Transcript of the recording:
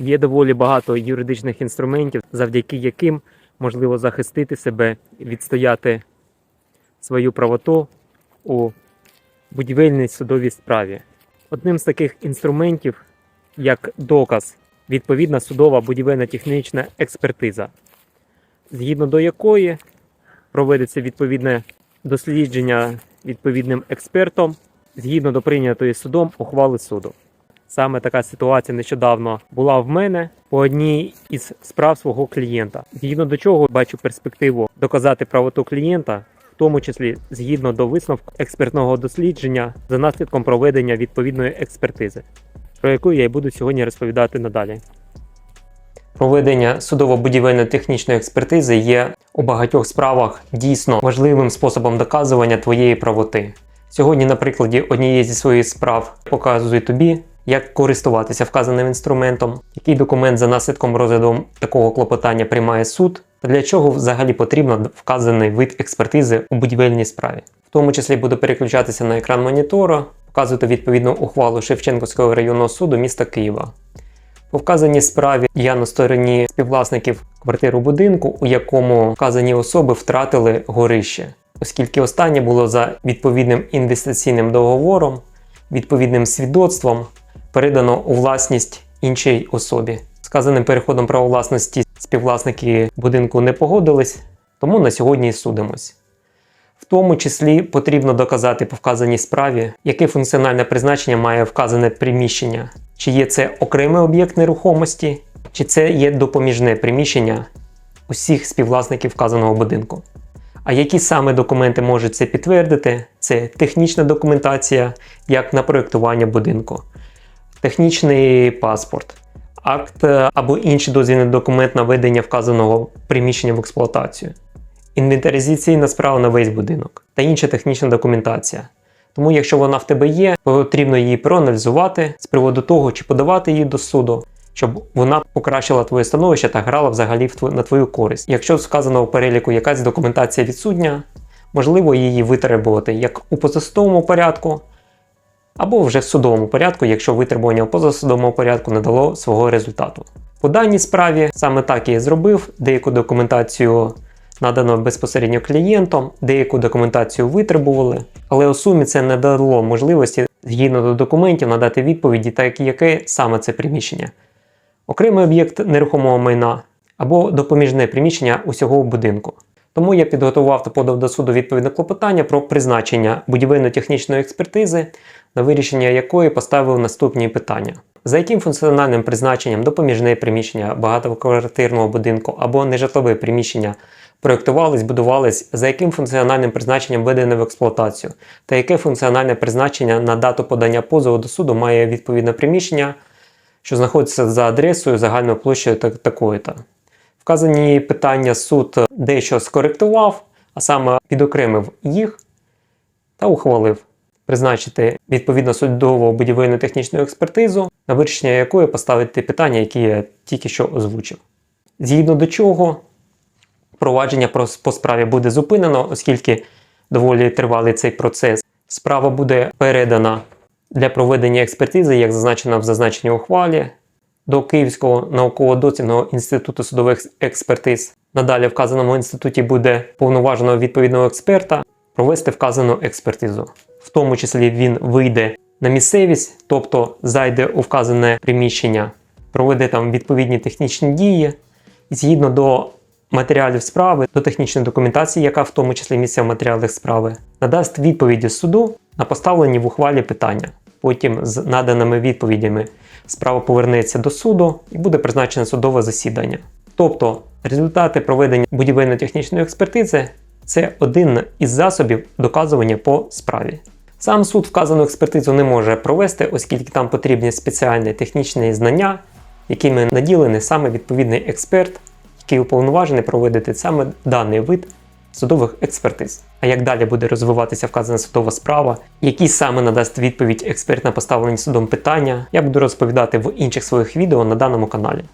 Є доволі багато юридичних інструментів, завдяки яким можливо захистити себе, відстояти свою правоту у будівельній судовій справі. Одним з таких інструментів, як доказ, відповідна судова будівельна технічна експертиза, згідно до якої проводиться відповідне дослідження відповідним експертом згідно до прийнятої судом ухвали суду. Саме така ситуація нещодавно була в мене по одній із справ свого клієнта. Згідно до чого бачу перспективу доказати правоту клієнта, в тому числі згідно до висновку експертного дослідження за наслідком проведення відповідної експертизи, про яку я й буду сьогодні розповідати надалі. Проведення судово-будівельно-технічної експертизи є у багатьох справах дійсно важливим способом доказування твоєї правоти. Сьогодні, на прикладі однієї зі своїх справ, показую тобі, як користуватися вказаним інструментом, який документ за наслідком розгляду такого клопотання приймає суд, та для чого взагалі потрібно вказаний вид експертизи у будівельній справі. В тому числі буду переключатися на екран монітора, показувати відповідну ухвалу Шевченківського районного суду міста Києва. У вказаній справі я на стороні співвласників квартиру будинку, у якому вказані особи втратили горище, оскільки останнє було за відповідним інвестиційним договором, відповідним свідоцтвом передано у власність іншій особі. Сказаним переходом права власності співвласники будинку не погодились, тому на сьогодні і судимось. В тому числі потрібно доказати по вказаній справі, яке функціональне призначення має вказане приміщення, чи є це окремий об'єкт нерухомості, чи це є допоміжне приміщення усіх співвласників вказаного будинку. А які саме документи можуть це підтвердити? Це технічна документація, як на проєктування будинку, технічний паспорт, акт е, або інший дозвільний документ на ведення вказаного приміщення в експлуатацію, інвентаризаційна справа на весь будинок та інша технічна документація. Тому, якщо вона в тебе є, потрібно її проаналізувати з приводу того, чи подавати її до суду, щоб вона покращила твоє становище та грала взагалі на твою користь. Якщо сказано у переліку якась документація відсутня, можливо її витребувати як у позасудовому порядку, або вже в судовому порядку, якщо витребування у позасудовому порядку не дало свого результату. По даній справі саме так і я зробив, деяку документацію надано безпосередньо клієнтом, деяку документацію витребували, але у сумі це не дало можливості згідно до документів надати відповіді, так яке саме це приміщення. Окремий об'єкт нерухомого майна або допоміжне приміщення усього будинку. Тому я підготував та подав до суду відповідне клопотання про призначення будівельно-технічної експертизи, на вирішення якої поставив наступні питання. За яким функціональним призначенням допоміжне приміщення багатоквартирного будинку або нежитлове приміщення проєктувались, будувались, за яким функціональним призначенням введене в експлуатацію, та яке функціональне призначення на дату подання позову до суду має відповідне приміщення, що знаходиться за адресою загальною площею такої-то. Вказані питання суд дещо скоректував, а саме підокремив їх та ухвалив призначити відповідно судову будівельну технічну експертизу, на вирішення якої поставити питання, які я тільки що озвучив. Згідно до чого провадження по справі буде зупинено, оскільки доволі тривалий цей процес. Справа буде передана для проведення експертизи, як зазначено в зазначеній ухвалі, до Київського науково-доцільного інституту судових експертиз. Надалі в вказаному інституті буде повноваженого відповідного експерта провести вказану експертизу. В тому числі він вийде на місцевість, тобто зайде у вказане приміщення, проведе там відповідні технічні дії, і згідно до матеріалів справи, до технічної документації, яка в тому числі місця в матеріалах справи, надасть відповіді суду на поставлені в ухвалі питання. Потім з наданими відповідями справа повернеться до суду і буде призначене судове засідання. Тобто результати проведення будівельно-технічної експертизи це один із засобів доказування по справі. Сам суд вказану експертизу не може провести, оскільки там потрібні спеціальні технічні знання, якими наділений саме відповідний експерт, який уповноважений проводити саме даний вид судових експертиз. А як далі буде розвиватися вказана судова справа, які саме надасть відповідь експерт на поставлені судом питання, я буду розповідати в інших своїх відео на даному каналі.